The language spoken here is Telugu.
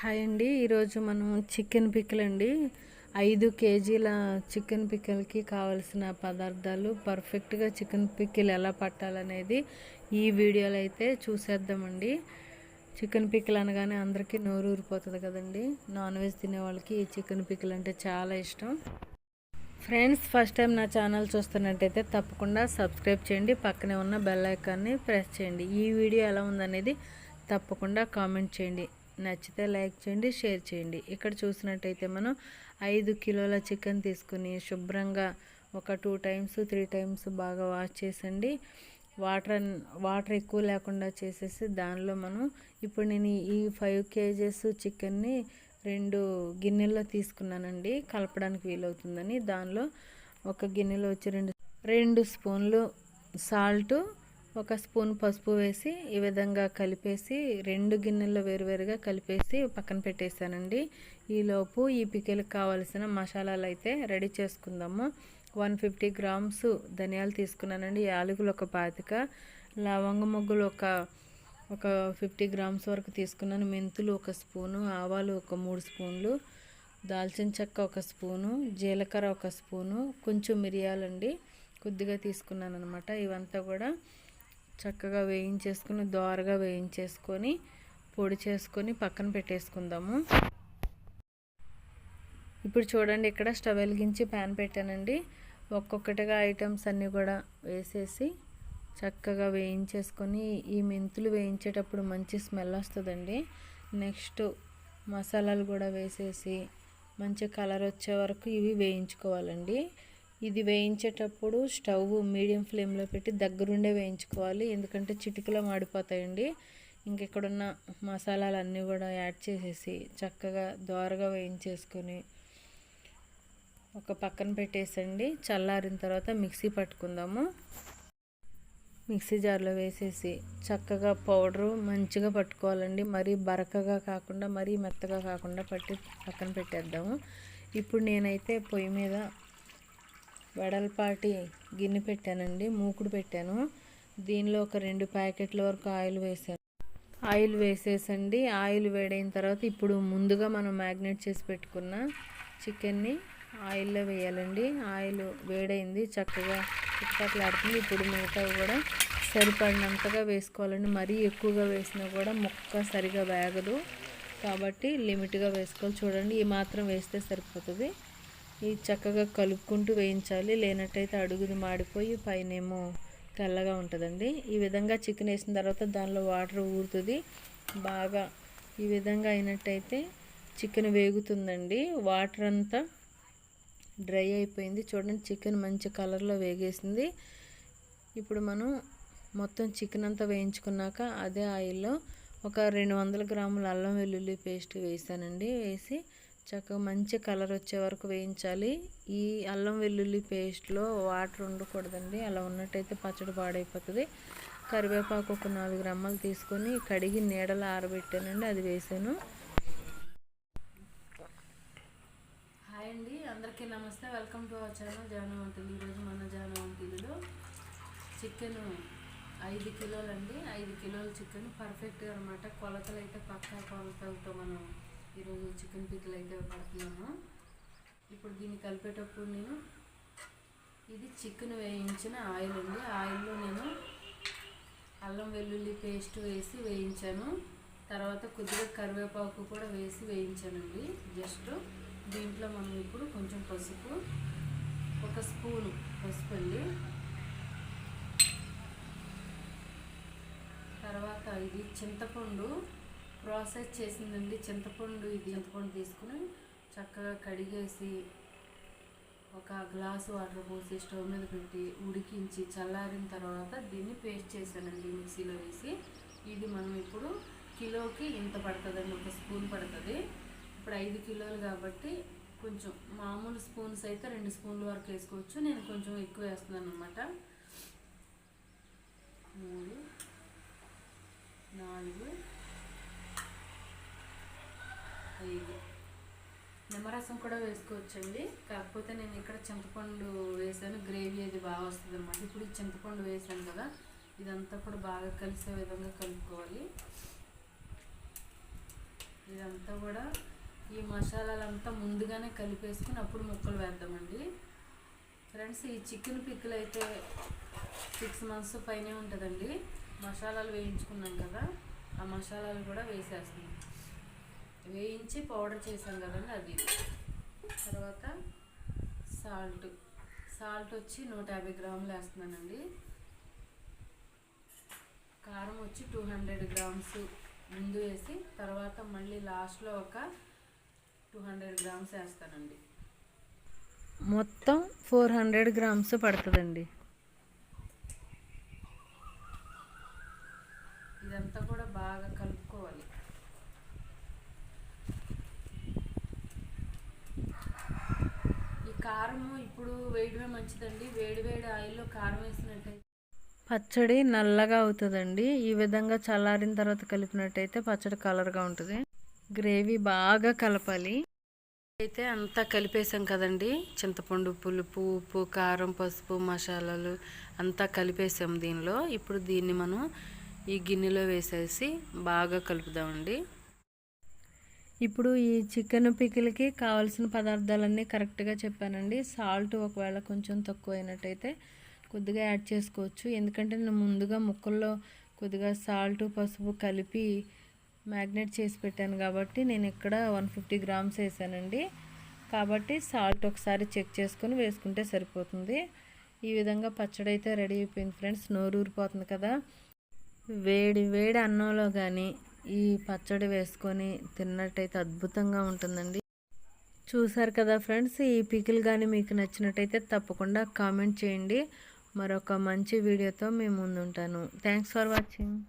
హాయ్ అండి. ఈరోజు మనం చికెన్ పిక్కల్ అండి. ఐదు కేజీల చికెన్ పిక్కల్కి కావలసిన పదార్థాలు పర్ఫెక్ట్గా చికెన్ పిక్కల్ ఎలా పట్టాలనేది ఈ వీడియోలో అయితే చూసేద్దామండి. చికెన్ పిక్కల్ అనగానే అందరికీ నోరు ఊరిపోతుంది కదండి. నాన్ వెజ్ తినే వాళ్ళకి ఈ చికెన్ పిక్కల్ అంటే చాలా ఇష్టం. ఫ్రెండ్స్ ఫస్ట్ టైం నా ఛానల్ చూస్తున్నట్టయితే తప్పకుండా సబ్స్క్రైబ్ చేయండి. పక్కనే ఉన్న బెల్ ఐకాన్ని ప్రెస్ చేయండి. ఈ వీడియో ఎలా ఉందనేది తప్పకుండా కామెంట్ చేయండి. నచ్చితే లైక్ చేయండి షేర్ చేయండి. ఇక్కడ చూసినట్టయితే మనం ఐదు కిలోల చికెన్ తీసుకుని శుభ్రంగా ఒక టూ టైమ్స్ త్రీ టైమ్స్ బాగా వాష్ చేసండి. వాటర్ వాటర్ ఎక్కువ లేకుండా చేసేసి దానిలో మనం ఇప్పుడు నేను ఈ ఫైవ్ కేజెస్ చికెన్ని రెండు గిన్నెల్లో తీసుకున్నానండి. కలపడానికి వీలవుతుందని దానిలో ఒక గిన్నెలో వచ్చి రెండు రెండు స్పూన్లు సాల్టు ఒక స్పూన్ పసుపు వేసి ఈ విధంగా కలిపేసి రెండు గిన్నెల్లో వేరువేరుగా కలిపేసి పక్కన పెట్టేశానండి. ఈలోపు ఈ పికెలకు కావలసిన మసాలాలు అయితే రెడీ చేసుకుందాము. వన్ ఫిఫ్టీ గ్రామ్స్ ధనియాలు తీసుకున్నానండి. యాలకులు ఒక పాతిక లవంగ మొగ్గులు ఒక ఒక ఫిఫ్టీ గ్రామ్స్ వరకు తీసుకున్నాను. మెంతులు ఒక స్పూను ఆవాలు ఒక మూడు స్పూన్లు దాల్చిన చెక్క ఒక స్పూను జీలకర్ర ఒక స్పూను కొంచెం మిరియాలండి కొద్దిగా తీసుకున్నాను అనమాట ఇవంతా కూడా చక్కగా వేయించేసుకుని దోరగా వేయించేసుకొని పొడి చేసుకొని పక్కన పెట్టేసుకుందాము. ఇప్పుడు చూడండి ఇక్కడ స్టవ్ వెలిగించి ప్యాన్ పెట్టానండి. ఒక్కొక్కటిగా ఐటమ్స్ అన్నీ కూడా వేసేసి చక్కగా వేయించేసుకొని ఈ మెంతులు వేయించేటప్పుడు మంచి స్మెల్ వస్తుందండి. నెక్స్ట్ మసాలాలు కూడా వేసేసి మంచి కలర్ వచ్చే వరకు ఇవి వేయించుకోవాలండి. ఇది వేయించేటప్పుడు స్టవ్ మీడియం ఫ్లేమ్లో పెట్టి దగ్గరుండే వేయించుకోవాలి. ఎందుకంటే చిటికలో మాడిపోతాయండి. ఇంకెక్కడున్న మసాలాలన్నీ కూడా యాడ్ చేసేసి చక్కగా దోరగా వేయించేసుకొని ఒక పక్కన పెట్టేసండి. చల్లారిన తర్వాత మిక్సీ పట్టుకుందాము. మిక్సీ జార్లో వేసేసి చక్కగా పౌడరు మంచిగా పట్టుకోవాలండి. మరీ బరకగా కాకుండా మరీ మెత్తగా కాకుండా పట్టి పక్కన పెట్టేద్దాము. ఇప్పుడు నేనైతే పొయ్యి మీద వెడల్పాటి గిన్నె పెట్టానండి మూకుడు పెట్టాను. దీనిలో ఒక రెండు ప్యాకెట్ల వరకు ఆయిల్ వేసాను. ఆయిల్ వేసేసండి. ఆయిల్ వేడైన తర్వాత ఇప్పుడు ముందుగా మనం మ్యాగ్నేట్ చేసి పెట్టుకున్న చికెన్ని ఆయిల్లో వేయాలండి. ఆయిల్ వేడైంది చక్కగా చిక్కట్లాడుతుంది ఇప్పుడు మిగతా కూడా సరిపడినంతగా వేసుకోవాలండి. మరీ ఎక్కువగా వేసినా కూడా ముక్క సరిగా వేగదు. కాబట్టి లిమిట్గా వేసుకోవాలి. చూడండి ఈ మాత్రం వేస్తే సరిపోతుంది. ఇది చక్కగా కలుపుకుంటూ వేయించాలి. లేనట్టయితే అడుగుది మాడిపోయి పైనేమో తెల్లగా ఉంటుందండి. ఈ విధంగా చికెన్ వేసిన తర్వాత దానిలో వాటర్ ఊరుతుంది. బాగా ఈ విధంగా అయినట్టయితే చికెన్ వేగుతుందండి. వాటర్ అంతా డ్రై అయిపోయింది. చూడండి చికెన్ మంచి కలర్లో వేగేసింది. ఇప్పుడు మనం మొత్తం చికెన్ అంతా వేయించుకున్నాక అదే ఆయిల్లో ఒక రెండు వందల గ్రాముల అల్లం వెల్లుల్లి పేస్ట్ వేసానండి. వేసి చక్కగా మంచి కలర్ వచ్చే వరకు వేయించాలి. ఈ అల్లం వెల్లుల్లి పేస్ట్లో వాటర్ ఉండకూడదండి. అలా ఉన్నట్టయితే పచ్చడి పాడైపోతుంది. కరివేపాకు ఒక నాలుగు రమ్మలు తీసుకొని కడిగి నీడలో ఆరబెట్టానండి. అది వేసాను. హాయ్ అండి. అందరికీ నమస్తే. Welcome to our channel Janavantulu. ఈరోజు మన జానవంతులు చికెన్ ఐదు కిలోలు అండి ఐదు కిలోల చికెన్ పర్ఫెక్ట్గా అనమాట కొలతలు అయితే పక్కా కొలతలతో మనం ఈరోజు చికెన్ పిక్కలు అయితే పడుతున్నాను. ఇప్పుడు దీన్ని కలిపేటప్పుడు నేను ఇది చికెన్ వేయించిన ఆయిల్ అండి. ఆయిల్లో నేను అల్లం వెల్లుల్లి పేస్ట్ వేసి వేయించాను. తర్వాత కొద్దిగా కరివేపాకు కూడా వేసి వేయించానండి. జస్ట్ దీంట్లో మనం ఇప్పుడు కొంచెం పసుపు ఒక స్పూను పసుపు అండి. తర్వాత ఇది చింతపండు ప్రాసెస్ చేసిందండి చింతపండు ఇది. చింతపండు తీసుకుని చక్కగా కడిగేసి ఒక గ్లాసు వాటర్ పోసి స్టవ్ మీద పెట్టి ఉడికించి చల్లారిన తర్వాత దీన్ని పేస్ట్ చేశానండి మిక్సీలో వేసి. ఇది మనం ఇప్పుడు కిలోకి ఇంత పడుతుందండి ఒక స్పూన్ పడుతుంది. ఇప్పుడు ఐదు కిలోలు కాబట్టి కొంచెం మామూలు స్పూన్స్ అయితే రెండు స్పూన్ల వరకు వేసుకోవచ్చు. నేను కొంచెం ఎక్కువ వేస్తున్నాను అనమాట మూడు నాలుగు ఐదు నిమ్మరసం కూడా వేసుకోవచ్చండి. కాకపోతే నేను ఇక్కడ చింతపండు వేసాను. గ్రేవీ అది బాగా వస్తుంది అనమాట ఇప్పుడు చింతపండు వేసాను కదా ఇదంతా కూడా బాగా కలిసే విధంగా కలుపుకోవాలి. ఇదంతా కూడా ఈ మసాలాలంతా ముందుగానే కలిపేసుకుని అప్పుడు ముక్కలు వేద్దామండి. ఫ్రెండ్స్ ఈ చికెన్ పిక్కులు అయితే సిక్స్ మంత్స్ పైనే ఉంటుందండి. మసాలాలు వేయించుకున్నాం కదా ఆ మసాలాలు కూడా వేసేస్తున్నాం. వేయించి పౌడర్ చేసాం కదండి అది. తర్వాత సాల్ట్. సాల్ట్ వచ్చి నూట యాభై గ్రాములు వేస్తున్నానండి. కారం వచ్చి టూ హండ్రెడ్ గ్రామ్స్ ముందు వేసి తర్వాత మళ్ళీ లాస్ట్లో ఒక టూ హండ్రెడ్ గ్రామ్స్ వేస్తానండి. మొత్తం ఫోర్ హండ్రెడ్ గ్రామ్స్ పడుతుందండి. ఇదంతా కూడా బాగా కలుపుకోవాలి. కారము ఇప్పుడు వేయడమే మంచిదండి. వేడి వేడి ఆయిల్లో కారం వేసినట్టయితే. పచ్చడి నల్లగా అవుతుందండి. ఈ విధంగా చల్లారిన తర్వాత కలిపినట్టయితే పచ్చడి కలర్గా ఉంటుంది. గ్రేవీ బాగా కలపాలి. అయితే అంతా కలిపేసాం కదండి. చింతపండు పులుపు ఉప్పు కారం పసుపు మసాలాలు అంతా కలిపేసాం దీనిలో. ఇప్పుడు దీన్ని మనం ఈ గిన్నెలో వేసేసి బాగా కలుపుదామండి. ఇప్పుడు ఈ చికెన్ పికిల్కి కావాల్సిన పదార్థాలన్నీ కరెక్ట్గా చెప్పానండి. సాల్ట్ ఒకవేళ కొంచెం తక్కువ అయినట్టయితే కొద్దిగా యాడ్ చేసుకోవచ్చు. ఎందుకంటే నేను ముందుగా ముక్కల్లో కొద్దిగా సాల్ట్ పసుపు కలిపి మ్యాగ్నేట్ చేసి పెట్టాను కాబట్టి నేను ఇక్కడ వన్ ఫిఫ్టీ గ్రామ్స్ వేసానండి. కాబట్టి సాల్ట్ ఒకసారి చెక్ చేసుకొని వేసుకుంటే సరిపోతుంది. ఈ విధంగా పచ్చడి అయితే రెడీ అయిపోయింది ఫ్రెండ్స్. నోరు ఊరిపోతుంది కదా. వేడి వేడి అన్నంలో కానీ ఈ పచ్చడి వేసుకొని తిన్నట్టయితే అద్భుతంగా ఉంటుందండి. చూసారు కదా ఫ్రెండ్స్ ఈ పికిల్ కానీ మీకు నచ్చినట్టయితే తప్పకుండా కామెంట్ చేయండి. మరొక మంచి వీడియోతో మేము ముందుంటాను. Thanks for watching.